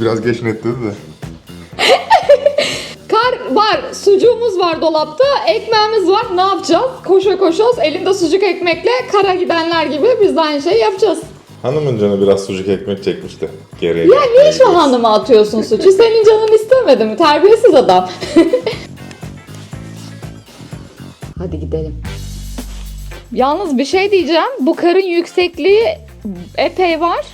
Biraz geç netledi de. Kar var, sucuğumuz var dolapta, ekmeğimiz var. Ne yapacağız? Koşa koşa elinde sucuk ekmekle kara gidenler gibi biz de aynı şeyi yapacağız. Hanımın canı biraz sucuk ekmek çekmişti. Gereği. Ya niye şu hanıma atıyorsun suçu? Senin canın istemedi mi? Terbiyesiz adam. Hadi gidelim. Yalnız bir şey diyeceğim. Bu karın yüksekliği epey var.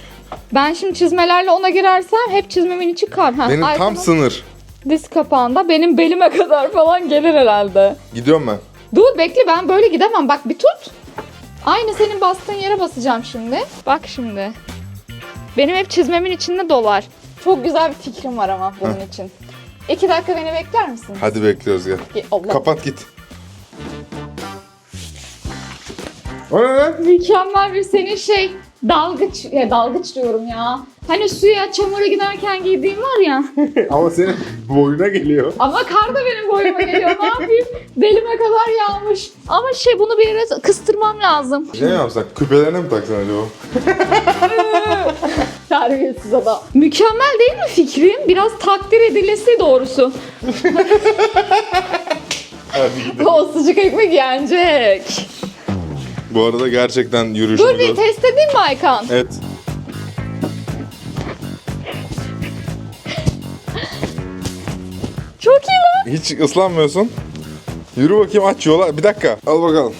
Ben şimdi çizmelerle ona girersem hep çizmemin içi kar. Ha, Benim tam sınır. diz kapağında benim belime kadar falan gelir herhalde. Gidiyorum ben. Dur bekle ben böyle gidemem. Bak bir tut. Aynı senin bastığın yere basacağım şimdi. Bak şimdi. Benim hep çizmemin içinde dolar. Çok güzel bir fikrim var ama bunun için. İki dakika beni bekler misin? Hadi bekliyoruz gel. Ge- Allah. Kapat git. O ne lan? Mükemmel bir senin şey dalgıç, ya dalgıç diyorum ya. Hani suya çamura giderken giydiğim var ya. Ama senin boyuna geliyor. Ama kar da benim boyuma geliyor. Ne yapayım? Belime kadar yağmış. Ama şey bunu bir yere kıstırmam lazım. Ne yapsak? Küpelerine mi taksan acaba? Terbiyesiz adam. Mükemmel değil mi fikrim? Biraz takdir edilesi doğrusu. Hadi gidelim. O sıcak ekmek yenecek. Bu arada gerçekten Dur bir test edeyim mi Aykan? Evet. Çok iyi lan. Hiç ıslanmıyorsun. Yürü bakayım aç yola. Bir dakika. Al bakalım.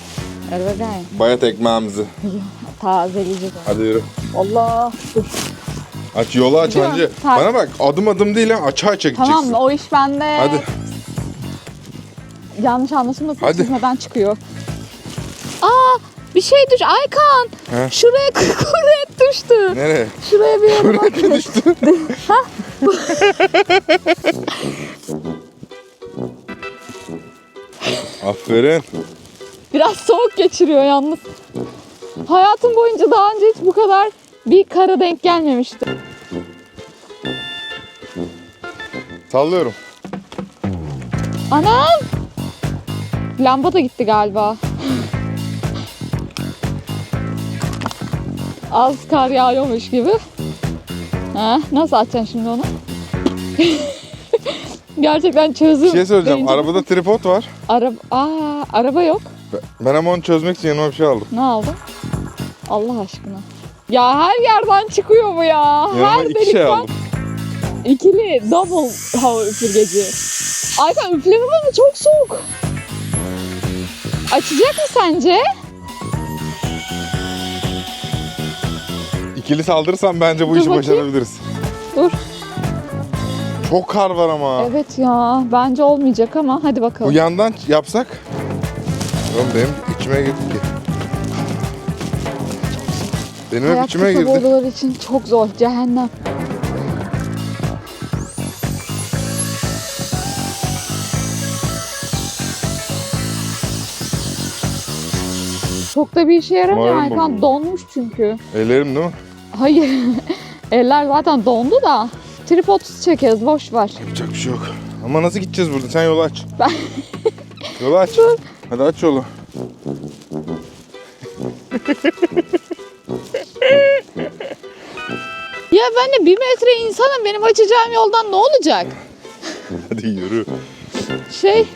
Hadi bakayım. Bayat ekmeğimizi. Tazeleyeceğiz. Hadi yürü. Allah. Dur. Aç yolu aç Gidiyorum. hancı. Bana bak adım adım değil ha aça aça gideceksin. Tamam o iş bende. Hadi. Yanlış anlaşılmasın Hadi. çizmeden çıkıyor. Aa bir şey düş Aykan. He? Şuraya kuret düştü. Nereye? Şuraya bir yere bak. Buraya düştü. Aferin. Biraz soğuk geçiriyor yalnız. Hayatım boyunca daha önce hiç bu kadar bir kara denk gelmemişti. Sallıyorum. Anam! Lamba da gitti galiba. Az kar yağıyormuş gibi. Ha, nasıl açacaksın şimdi onu? Gerçekten çözüm. Bir şey söyleyeceğim. deyince- Arabada tripod var. Araba, aa, araba yok. Ben ama onu çözmek için yanıma bir şey aldım. Ne aldın? Allah aşkına. Ya her yerden çıkıyor bu ya. Yanıma her iki şey delikten aldım. İkili double hava üfürgeci. Aykan üflemem ama çok soğuk. Açacak mı sence? İkili saldırırsam bence bu Dur işi bakayım. başarabiliriz. Dur. Çok kar var ama. Evet ya bence olmayacak ama hadi Bu bakalım. yandan yapsak. Oğlum benim içime girdi ki. Benim hep Hayat içime kısa girdi. boylular için çok zor. Cehennem. Çok da bir işe yaramıyor Umarım bozulmaz. Donmuş çünkü. Ellerim değil mi? Hayır. Eller zaten dondu da. Tripodsuz çekeriz. Boş ver. Yapacak bir şey yok. Ama nasıl gideceğiz burada? Sen yolu aç. Ben- Yolu aç. Hadi aç yolu. Ya ben de bir metre insanım. Benim açacağım yoldan ne olacak? Hadi yürü. Şey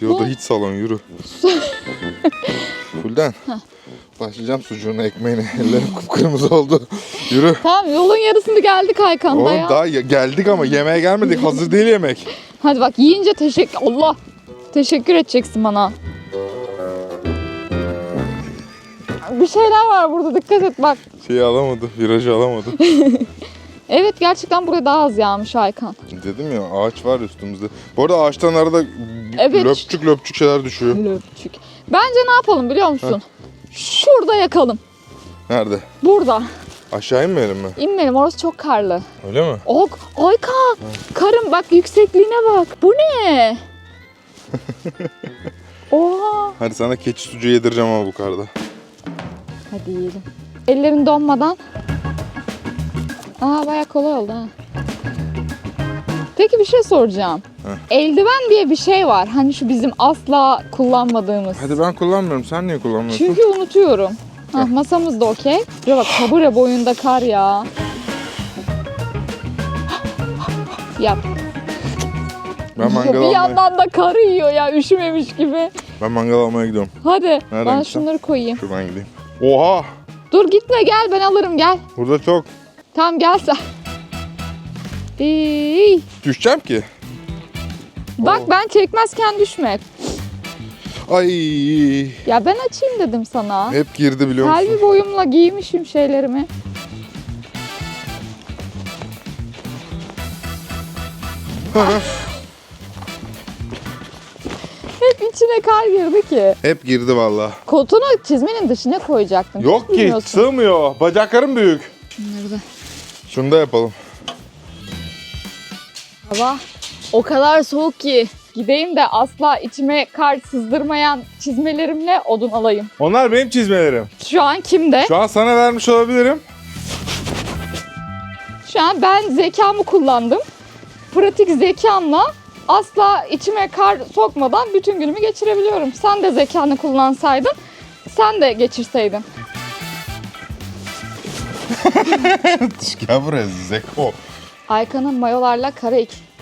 Yolda hiç salon yürü. Fulden. Başlayacağım sucuğuna ekmeğine. Ellerim kıpkırmızı oldu. Yürü. tamam yolun yarısını geldik Aykan'da Oğlum ya. daha ya- geldik ama yemeğe gelmedik. Hazır değil yemek. Hadi bak yiyince teşekkür... Allah! Teşekkür edeceksin bana. Bir şeyler var burada dikkat et bak. Şeyi alamadı. Virajı alamadı. Evet gerçekten buraya daha az yağmış Aykan. Dedim ya ağaç var üstümüzde. Bu arada ağaçtan arada Evet. löpçük löpçük şeyler düşüyor. Löpçük. Bence ne yapalım biliyor musun? Şurada yakalım. Nerede? Burada. Aşağı inmeyelim mi? İnmeyelim orası çok karlı. Öyle mi? Ok, Aykan! Karım bak yüksekliğine bak. Bu ne? Oha! Hadi sana keçi sucuğu yedireceğim ama bu karda. Hadi yiyelim. Ellerin donmadan. Aa baya kolay oldu ha. Peki bir şey soracağım. Heh. Eldiven diye bir şey var. Hani şu bizim asla kullanmadığımız. Hadi ben kullanmıyorum. Sen niye kullanmıyorsun? Çünkü unutuyorum. Hah, masamız da okey. Şuraya bak tabure boyunda kar ya. Yap. Ben mangal bir almaya, yandan da karı yiyor ya üşümemiş gibi. ben mangal almaya gidiyorum. Hadi ben gideceğim? şunları koyayım. Şuradan gideyim. Oha! Dur gitme gel ben alırım gel. Burada çok Tamam gel sen. İyi. düşeceğim ki. Bak ben çekmezken düşme. Ay! Ya ben açayım dedim sana. Hep girdi biliyor musun? Kalbi boyumla giymişim şeylerimi. Hep içine kar girdi ki. Hep girdi valla. Kotunu çizmenin dışına koyacaktın. Yok ki Bilmiyorsun. sığmıyor. Bacaklarım büyük. Şunları da. Şunu da yapalım. Hava o kadar soğuk ki. Gideyim de asla içime kar sızdırmayan çizmelerimle odun alayım. Onlar benim çizmelerim. Şu an kimde? Şu an sana vermiş olabilirim. Şu an ben zekamı kullandım. Pratik zekamla asla içime kar sokmadan bütün günümü geçirebiliyorum. Sen de zekanı kullansaydın, sen de geçirseydin. Gel buraya Zeko. Aykan'ın mayolarla kara,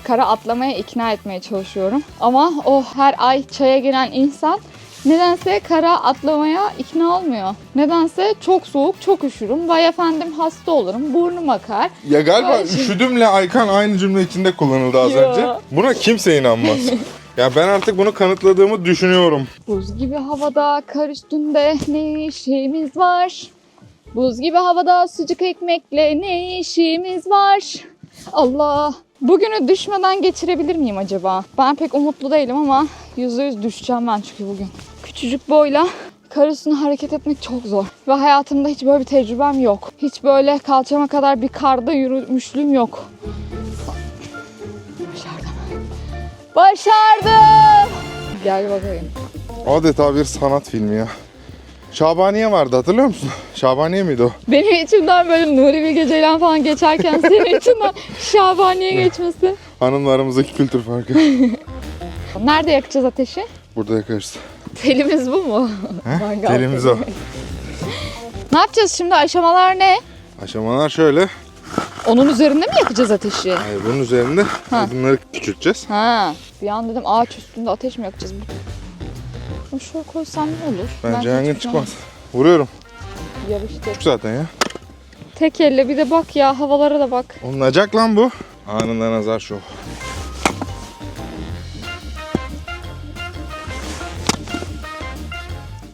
kara atlamaya ikna etmeye çalışıyorum. Ama o her ay çaya giren insan nedense kara atlamaya ikna olmuyor. Nedense çok soğuk, çok üşürüm. Vay efendim hasta olurum, burnum akar. Ya galiba Ay. üşüdümle Aykan aynı cümle içinde kullanıldı az Ya. önce. Buna kimse inanmaz. ya ben artık bunu kanıtladığımı düşünüyorum. Buz gibi havada kar üstünde ne işimiz var? Buz gibi havada sucuk ekmekle ne işimiz var? Allah! Bugünü düşmeden geçirebilir miyim acaba? Ben pek umutlu değilim ama yüzde yüz düşeceğim ben çünkü bugün. Küçücük boyla kar üstünde hareket etmek çok zor. Ve hayatımda hiç böyle bir tecrübem yok. Hiç böyle kalçama kadar bir karda yürümüşlüğüm yok. Başardım. Başardım! Gel bakayım. Adeta bir sanat filmi ya. Şabaniye vardı hatırlıyor musun? Şabaniye miydi o? Benim içimden böyle Nuri Bilge Ceylan falan geçerken senin içinden Şabaniye geçmesi. Hanımla aramızdaki kültür farkı. Nerede yakacağız ateşi? Burada yakarız. Telimiz bu mu? He? Mangal Telimiz teli. o. Ne yapacağız şimdi? Aşamalar ne? Aşamalar şöyle. Onun üzerinde mi yakacağız ateşi? Hayır, bunun üzerinde Ha. bunları küçülteceğiz. Ha. Bir an dedim ağaç üstünde ateş mi yakacağız? Şöyle koysam ne olur? Bence Ben yangın çıkmaz. Vuruyorum. Yarıştık. Çık zaten ya. Tek elle bir de bak ya havalara da bak. Olunacak lan bu. Anında nazar şov.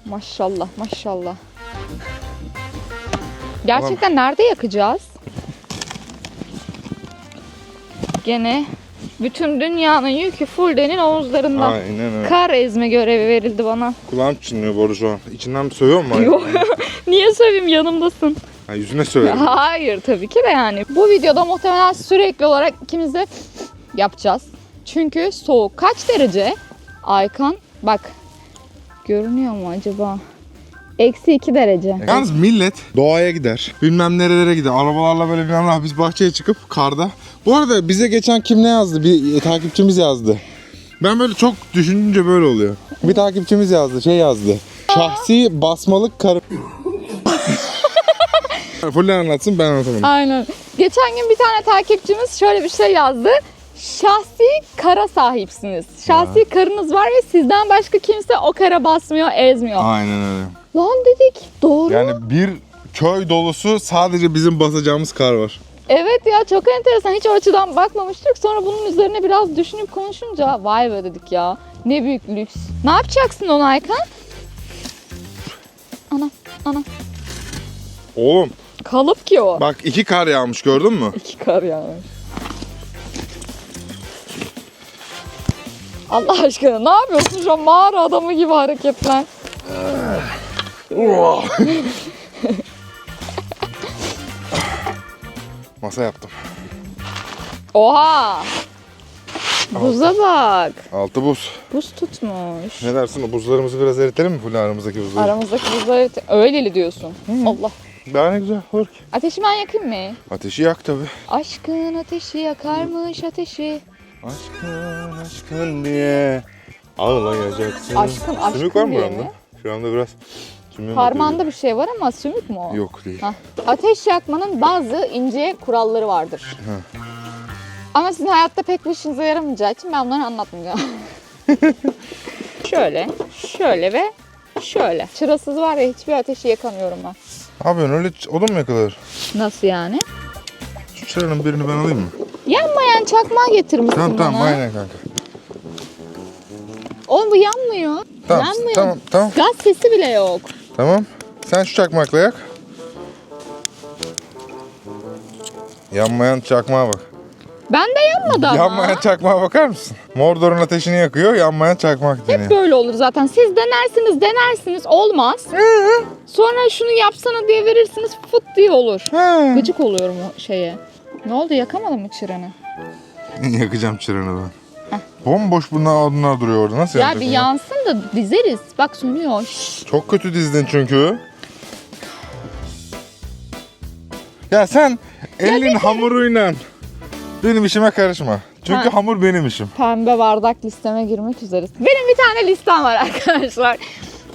Maşallah maşallah. Gerçekten nerede yakacağız? Gene bütün dünyanın yükü Fulden'in omuzlarında. Aynen öyle. Kar ezme görevi verildi bana. Kulağım çınlıyor Boru şu an. İçinden bir sövüyor mu? Yok. Niye söyleyeyim yanımdasın? Ha, yüzüne söylerim. Hayır tabii ki de yani. Bu videoda muhtemelen sürekli olarak ikimiz de yapacağız. Çünkü soğuk. Kaç derece? Aykan bak. Görünüyor mu acaba? Eksi 2 derece. Yalnız millet doğaya gider. Bilmem nerelere gider. Arabalarla böyle bilmem ne. Biz bahçeye çıkıp karda. Bu arada bize geçen kim ne yazdı? Bir takipçimiz yazdı. Ben böyle çok düşününce böyle oluyor. Bir takipçimiz yazdı. Şey yazdı. Şahsi basmalık karı... Fulya anlatsın ben anlatamadım. Aynen. Geçen gün bir tane takipçimiz şöyle bir şey yazdı. Şahsi kara sahipsiniz. Şahsi karınız var ve sizden başka kimse o kara basmıyor, ezmiyor. Aynen öyle. Lan dedik. Doğru. Yani bir köy dolusu sadece bizim basacağımız kar var. Evet ya çok enteresan. Hiç o açıdan bakmamıştık. Sonra bunun üzerine biraz düşünüp konuşunca vay be dedik ya. Ne büyük lüks. Ne yapacaksın onu Aykan? Ana, ana. Oğlum Kalıp ki o. bak iki kar yağmış gördün mü? İki kar yani. Allah aşkına ne yapıyorsun şu an mağara adamı gibi hareketler. Masa yaptım. Oha! Buza bak. Altı buz. Buz tutmuş. Ne dersin o buzlarımızı biraz eritelim mi Fulya aramızdaki buzları? Aramızdaki buzları öyleli diyorsun. Allah. Daha ne güzel olur ki. Ateşi ben yakayım mı? Ateşi yak tabi. Aşkın ateşi yakarmış ateşi. Aşkın aşkın diye ağlayacaksın. Aşkın, aşkın Sümük var mı diye buramda? mi? Şu anda biraz sümüğüm Parmağında bir şey var ama sümük mü o? Yok değil. Hah. Ateş yakmanın bazı ince kuralları vardır. Ama sizin hayatta pek bir işinize yaramayacağı için ben bunları anlatmayacağım. şöyle, şöyle ve şöyle. Çırasız var ya hiçbir ateşi yakamıyorum ben. Ne yapıyorsun öyle ç- odun mu yakılır? Nasıl yani? Şu çıranın birini ben alayım mı? Yanmayan çakmağı getirmişsin Tamam bana. tamam aynen kanka. Oğlum bu yanmıyor. Tamam yanmıyor. tamam tamam Gaz sesi bile yok. Tamam. Sen şu çakmakla yak. Yanmayan çakmağa bak. Ben de yanmadı ama. Yanmayan çakmağa bakar mısın? Mordor'un ateşini yakıyor, yanmayan çakmak deniyor. Böyle olur zaten. Siz denersiniz denersiniz olmaz. Sonra şunu yapsana diye verirsiniz fıt diye olur. He. Gıcık oluyorum o şeye. Ne oldu yakamadın mı çıranı? Yakacağım çıranı ben. Bomboş bunlar odunlar duruyor orada. Nasıl Ya bir yansın da dizeriz. Bak sönüyor. Şşş. Çok kötü dizdin çünkü. Ya sen elin hamuruyla benim işime karışma. Çünkü Ha. hamur benim işim. Pembe bardak listeme girmek üzereyiz. Benim bir tane listem var arkadaşlar.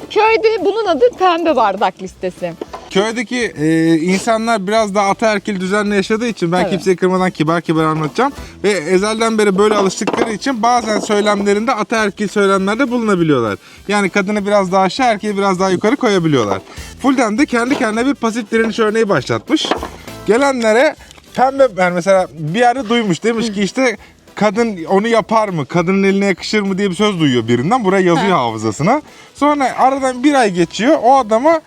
Köyde bunun adı pembe bardak listesi. Köydeki e, insanlar biraz daha ataerkil düzenle yaşadığı için ben Tabii. kimseyi kırmadan kibar kibar anlatacağım. Ve ezelden beri böyle alıştıkları için bazen söylemlerinde ataerkil söylemlerde bulunabiliyorlar. Yani kadını biraz daha aşağı erkeği biraz daha yukarı koyabiliyorlar. Fulden de kendi kendine bir pasif direniş örneği başlatmış. Gelenlere pembe yani mesela bir yerde duymuş demiş ki işte kadın onu yapar mı? Kadının eline yakışır mı diye bir söz duyuyor birinden. Buraya yazıyor hafızasına. Sonra aradan bir ay geçiyor. O adama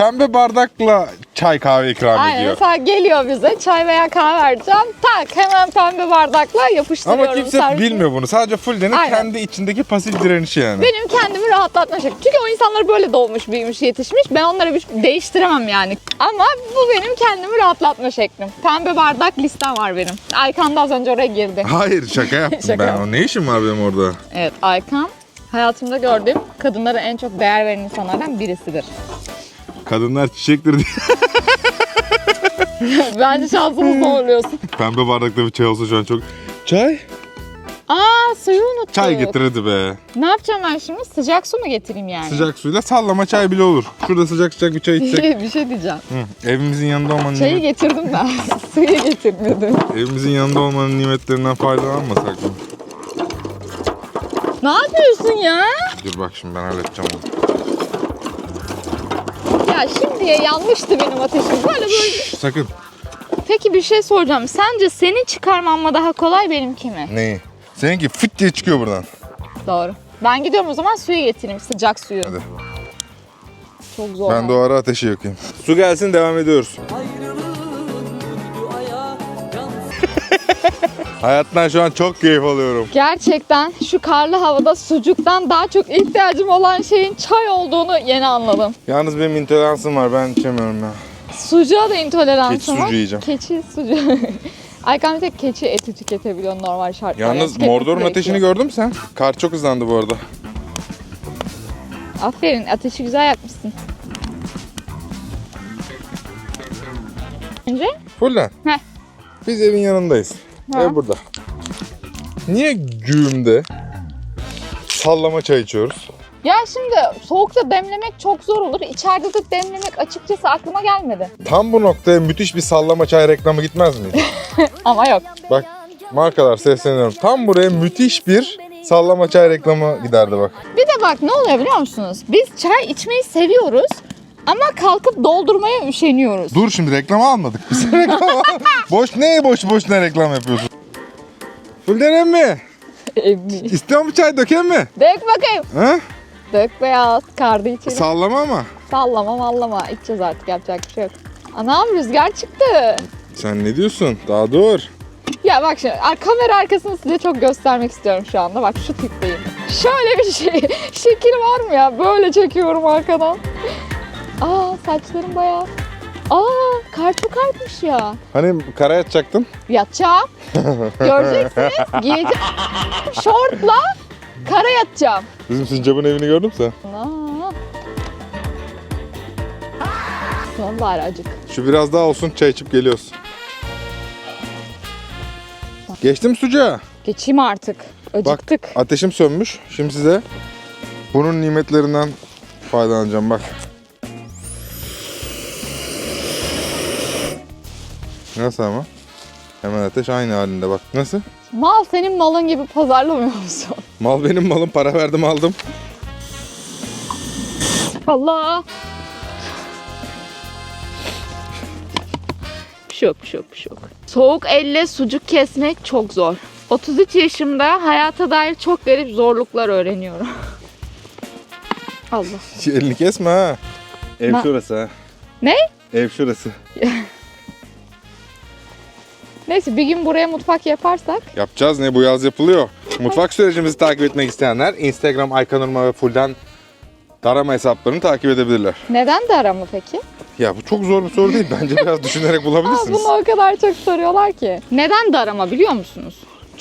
pembe bardakla çay kahve ikram Aynen ediyor. mesela geliyor bize çay veya kahve vereceğim. Tak hemen pembe bardakla yapıştırıyorum. Ama kimse servisine. bilmiyor bunu. Sadece Fulden'in Aynen. kendi içindeki pasif direnişi yani. Benim kendimi rahatlatma şekli. Çünkü o insanlar böyle doğmuş, büyümüş, yetişmiş. Ben onları bir değiştiremem yani. Ama bu benim kendimi rahatlatma şeklim. Pembe bardak listem var benim. Aykan da az önce oraya girdi. Hayır şaka yaptım Şaka ben. yaptım. Ne işim var benim orada? Evet Aykan hayatımda gördüğüm kadınlara en çok değer veren insanlardan birisidir. Kadınlar çiçektir diye. Bence şansını zorluyorsun. Pembe bardakta bir çay olsa şu an çok... Çay? Aa suyu unuttuk. Çay getir hadi be. Ne yapacağım ben şimdi? Sıcak su mu getireyim yani? Sıcak suyla sallama çay bile olur. Şurada sıcak sıcak bir çay içsek. bir şey diyeceğim. Hı, Evimizin yanında olmanın Çayı nimet- getirdim ben. Suyu getirmedim. Evimizin yanında olmanın nimetlerinden faydalanmasak mı? Ne yapıyorsun ya? Dur bak şimdi ben halledeceğim onu. Ya şimdiye yanmıştı benim ateşim. Böyle böyle. Sakın. Peki bir şey soracağım. Sence senin çıkarman mı daha kolay benimki mi? Neyi? Seninki fıt diye çıkıyor buradan. Doğru. Ben gidiyorum o zaman suyu getireyim. Sıcak suyu. Hadi. Çok zor. Ben de o ara ateşi yakayım. Su gelsin devam ediyoruz. Hayattan şu an çok keyif alıyorum. Gerçekten şu karlı havada sucuktan daha çok ihtiyacım olan şeyin çay olduğunu yeni anladım. Yalnız benim intoleransım var ben içemiyorum ya. Sucuğa da intoleransım Keçi var. sucuğu yiyeceğim. Keçi sucuğu. Aykan bir tek keçi eti tüketebiliyor normal şartlarda. Yalnız Tüketmesi Mordor'un ateşini gördün mü sen? Kar çok hızlandı bu arada. Aferin ateşi güzel yakmışsın. Önce Fullen. Heh. Biz evin yanındayız. Ev burada. Niye güğümde sallama çay içiyoruz? Ya şimdi soğukta demlemek çok zor olur. İçeride de demlemek açıkçası aklıma gelmedi. Tam bu noktaya müthiş bir sallama çay reklamı gitmez miydi? Ama yok. bak markalar sesleniyorum. Tam buraya müthiş bir sallama çay reklamı giderdi bak. Bir de bak ne oluyor biliyor musunuz? Biz çay içmeyi seviyoruz ama kalkıp doldurmaya üşeniyoruz. Dur şimdi reklam almadık biz. reklam al- boş ne boş boş ne reklam yapıyorsun? Fulden mi? Emmi. İstiyor mu çay döken mi? Dök bakayım. Ha? Dök beyaz. Kardı içelim. Sallama ama. Sallama mallama. İçeceğiz artık yapacak bir şey yok. Anam rüzgar çıktı. Sen ne diyorsun? Daha dur. Ya bak şimdi ar- kamera arkasını size çok göstermek istiyorum şu anda. Bak şu tipteyim. Şöyle bir şey. Şekil var mı ya? Böyle çekiyorum arkadan. Aa saçlarım bayağı. Aa kar çok artmış ya. Hani kara yatacaktın? Yatacağım. Göreceksiniz. Giyeceğim. Şortla kara yatacağım. Bizim sincapın evini gördün mü sen? Aa. Son bari acık. Şu biraz daha olsun çay içip geliyoruz. Geçtim sucuğa. Geçeyim artık. Acıktık. Ateşim sönmüş. Şimdi size bunun nimetlerinden faydalanacağım bak. Nasıl ama? Hemen ateş aynı halinde bak. Nasıl? Mal senin malın gibi pazarlamıyor musun? Mal benim malım. Para verdim aldım. Allah. Bir şey yok, bir şey yok, bir şey yok. Soğuk elle sucuk kesmek çok zor. 33 yaşımda hayata dair çok garip zorluklar öğreniyorum. Allah. Elini kesme ha. Ev Ma- şurası ha. Ne? Ev şurası. Neyse bir gün buraya mutfak yaparsak Yapacağız ne bu yaz yapılıyor. Mutfak sürecimizi takip etmek isteyenler Instagram Aykan Irma ve Fulden Darama hesaplarını takip edebilirler. neden de arama peki? Ya bu çok zor bir soru değil. Bence biraz düşünerek Aa, bulabilirsiniz. bunu o kadar çok soruyorlar ki. Neden darama biliyor musunuz?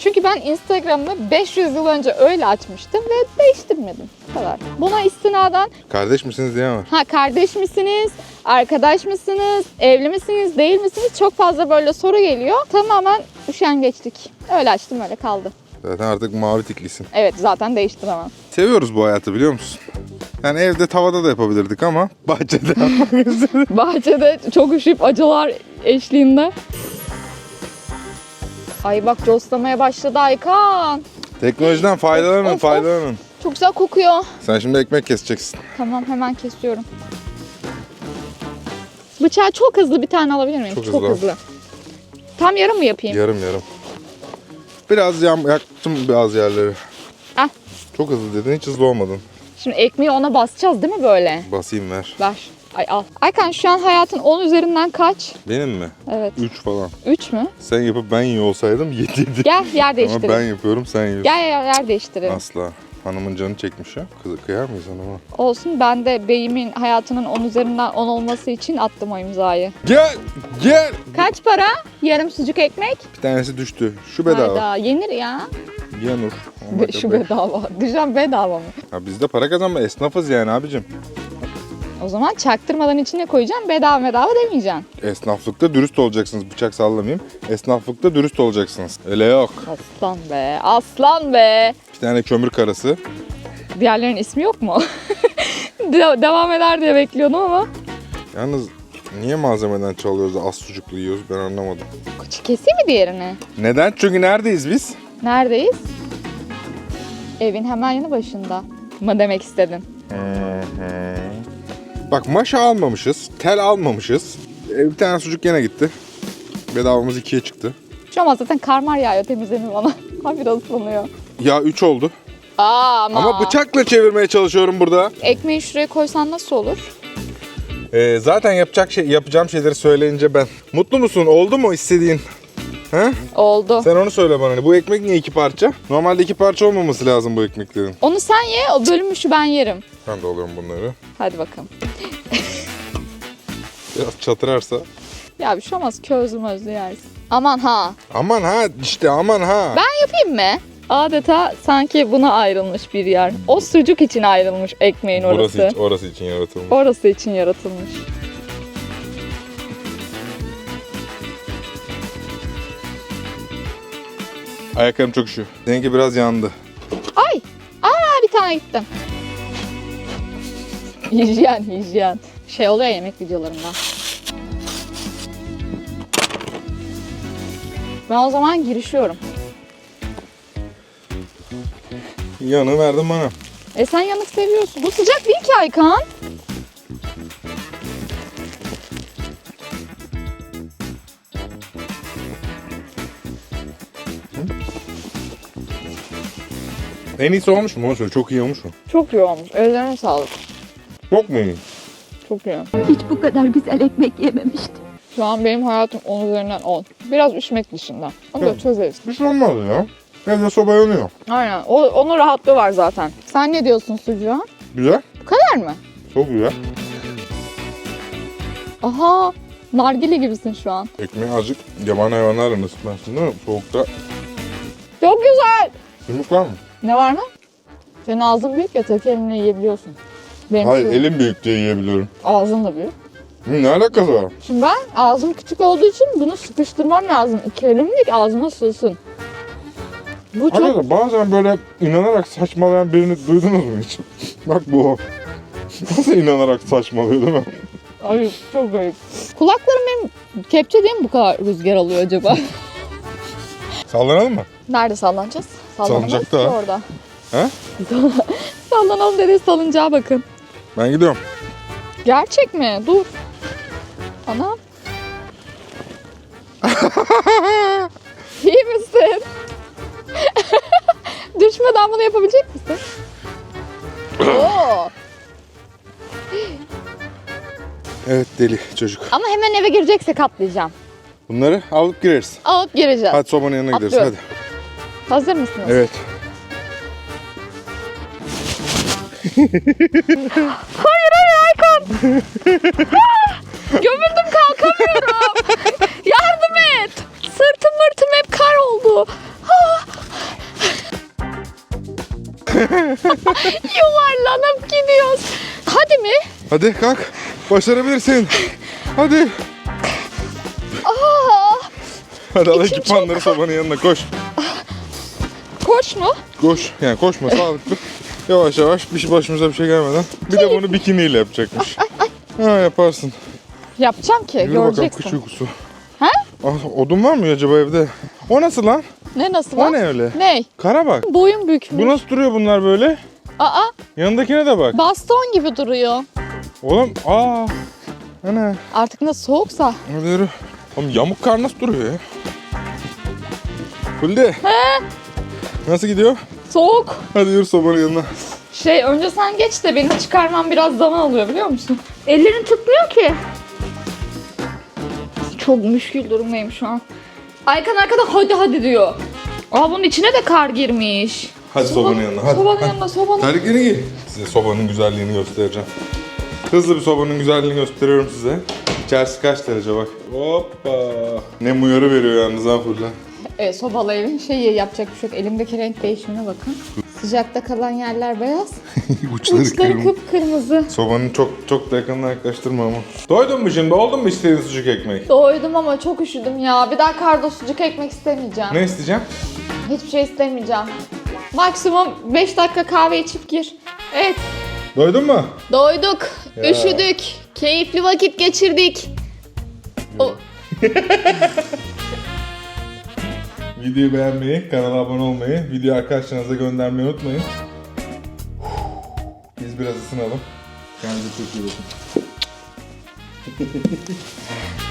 Çünkü ben Instagram'da 500 yıl önce öyle açmıştım ve değiştirmedim. Bu kadar. Buna istinaden Kardeş misiniz diye var. ha kardeş misiniz, arkadaş mısınız, evli misiniz, değil misiniz çok fazla böyle soru geliyor. Tamamen üşengeçlik. Öyle açtım öyle kaldı. Zaten artık mavi tiklisin. Evet zaten değiştiremem. Seviyoruz bu hayatı biliyor musun? Yani evde tavada da yapabilirdik ama bahçede yapmak. Bahçede çok üşüyüp acılar eşliğinde. Ay bak coslamaya başladı Aykan. Teknolojiden faydalanın, Of, of. faydalanın. Çok güzel kokuyor. Sen şimdi ekmek keseceksin. Tamam hemen kesiyorum. Bıçağı çok hızlı bir tane alabilir miyim? Çok hızlı. hızlı. Tam yarım mı yapayım? Yarım yarım. Biraz yam, yaktım biraz yerleri. Ah. Çok hızlı dedin, hiç hızlı olmadın. Şimdi ekmeği ona basacağız değil mi böyle? Basayım ver. Ver. Ay al. Aykan şu an hayatın 10 üzerinden kaç? Benim mi? Evet. 3 falan. 3 mü? Sen yapıp ben yiyor olsaydım 7 Gel yer Ama değiştirelim. ben yapıyorum sen yiyorsun. Gel yer, yer değiştirelim. Asla. Hanımın canı çekmiş ya. Kız, kıyar mıyız hanıma? Olsun ben de beyimin hayatının 10 üzerinden 10 olması için attım o imzayı. Gel! Gel! Kaç para? Yarım sucuk ekmek? Bir tanesi düştü. Şu bedava. Hayda yenir ya. Yanur. Be- şu bedava. Diyeceğim bedava mı? Ha, biz de para kazanma esnafız yani abicim. O zaman çaktırmadan içine koyacağım bedava bedava demeyeceksin. Esnaflıkta dürüst olacaksınız. Bıçak sallamayayım. Esnaflıkta dürüst olacaksınız. Öyle yok. Aslan be, aslan be. Bir tane kömür karası. Diğerlerinin ismi yok mu? De- devam eder diye bekliyordum ama. Yalnız niye malzemeden çalıyoruz da az sucuklu yiyoruz ben anlamadım. Küçük keseyim mi diğerini? Neden? Çünkü neredeyiz biz? Neredeyiz? Evin hemen yanı başında. Mı demek istedin? Bak maşa almamışız. Tel almamışız. E, bir tane sucuk gene gitti. Bedavamız ikiye çıktı. Şu an zaten karmar yağıyor temizlemiyor bana. Ha biraz ıslanıyor. Ya 3 oldu. Aa ama. Ama bıçakla çevirmeye çalışıyorum burada. Ekmeği şuraya koysan nasıl olur? Ee, zaten yapacak şey yapacağım şeyleri söyleyince ben. Mutlu musun? Oldu mu istediğin? He? Oldu. Sen onu söyle bana. Bu ekmek niye iki parça? Normalde iki parça olmaması lazım bu ekmeklerin. Onu sen ye, o bölünmüşü ben yerim. Ben de alıyorum bunları. Hadi bakalım. Biraz çatırarsa. Ya bir şey olmaz közlü mözlü yersin. Aman ha. Aman ha işte aman ha. Ben yapayım mı? Adeta sanki buna ayrılmış bir yer. O sucuk için ayrılmış ekmeğin orası. Burası için, orası için yaratılmış. Orası için yaratılmış. Ayaklarım çok üşüyor. Seninki biraz yandı. Ay! Aa bir tane gittim. Hijyen, hijyen. Şey oluyor ya yemek videolarında. Ben o zaman girişiyorum. Yanı verdin bana. E sen yanık seviyorsun. Bu sıcak değil ki Aykan. En iyisi olmuş mu? Çok iyi olmuş mu? Çok iyi olmuş. Ellerine sağlık. Çok mu iyi? Çok iyi. Hiç bu kadar güzel ekmek yememiştim. Şu an benim hayatım 10 üzerinden 10. Biraz üşümek dışında. Onu da Evet. çözeriz. Bir şey olmaz ya. Evde soba yanıyor. Aynen. O, onun rahatlığı var zaten. Sen ne diyorsun sucuğa? Güzel. Bu kadar mı? Çok güzel. Aha. Nargile gibisin şu an. Ekmeği azıcık yaban hayvanlarla ısıtmazsın değil mi? Soğukta. Çok güzel. Yumruk var mı? Ne var mı? Senin ağzın büyük ya tek elinle yiyebiliyorsun. Benim Hayır şu- elim büyük diye yiyebiliyorum. ağzın da büyük. Hı, ne alakası var? Şimdi ben ağzım küçük olduğu için bunu sıkıştırmam lazım. İki elimlik ağzıma sığsın. Bu çok Arkadaşlar bazen böyle inanarak saçmalayan birini duydunuz mu hiç? Bak bu o. Nasıl inanarak saçmalıyor değil mi? Ay çok garip. Kulaklarım benim kepçe değil mi bu kadar rüzgar alıyor acaba? Sallanalım mı? Nerede sallanacağız? Sallanamaz Salıncakta. ki orada. He? Sallanalım dedi salıncağa bakın. Ben gidiyorum. Gerçek mi? Dur. Ana. İyi misin? Düşmeden bunu yapabilecek misin? Oo. Evet deli çocuk. Ama hemen eve gireceksek atlayacağım. Bunları alıp gireriz. Alıp gireceğiz. Hadi sobanın yanına gideriz Atlıyorum. hadi. Hazır mısınız? Evet. Hayır hayır Aykan. Gömüldüm kalkamıyorum. Yardım et. Sırtım mırtım hep kar oldu. Yuvarlanıp gidiyoruz. Hadi mi? Hadi kalk. Başarabilirsin. Hadi. Aa, Hadi al İçim ekipmanları sobanın yanına koş. koş mu? Koş. Yani koşma sağlıklı. Yavaş yavaş bir şey başımıza bir şey gelmeden. Bir de bunu bikiniyle yapacakmış. Ha yaparsın. Yapacağım ki Yürü bakalım göreceksin. kuş uykusu. Ha? Ah, odun var mı acaba evde? O nasıl lan? Ne nasıl O lan? ne öyle? Ney? Kara bak. Boyun bükmüş. Bu nasıl duruyor bunlar böyle? Aa Yanındakine de bak. baston gibi duruyor. Oğlum aa. Ana. Artık nasıl soğuksa. Hadi yürü. Oğlum yamuk kar nasıl duruyor ya? Hulde. Nasıl gidiyor? Soğuk. Hadi yürü sobanın yanına. Şey önce sen geç de benim çıkarmam biraz zaman alıyor biliyor musun? Ellerin tutmuyor ki. Çok müşkül durumdayım şu an. Aykan arkada hadi hadi diyor. Aa bunun içine de kar girmiş. Hadi sobanın yanına hadi. Sobanın yanına sobanın. Terlikleri giy. Size sobanın güzelliğini göstereceğim. Hızlı bir sobanın güzelliğini gösteriyorum size. İçerisi kaç derece bak. Hoppa. Nem uyarı veriyor yalnız ha Fulya. Sobalı evin şeyi yapacak bir şey yok. Elimdeki renk değişimine bakın. Sıcakta kalan yerler beyaz. Uçları Uçları kırmızı. kıpkırmızı. Sobanın çok çok da yakından yaklaştırma ama. Doydun mu şimdi? Oldu mu istediğin sucuk ekmek? Doydum ama çok üşüdüm ya. Bir daha karda sucuk ekmek istemeyeceğim. Ne isteyeceğim? Hiçbir şey istemeyeceğim. Maksimum 5 dakika kahve içip gir. Evet Doydun mu? Doyduk, Ya. üşüdük, keyifli vakit geçirdik. O, Videoyu beğenmeyi, kanala abone olmayı, video arkadaşlarınıza göndermeyi unutmayın. Biz biraz ısınalım. Kendinize çok iyi bakın.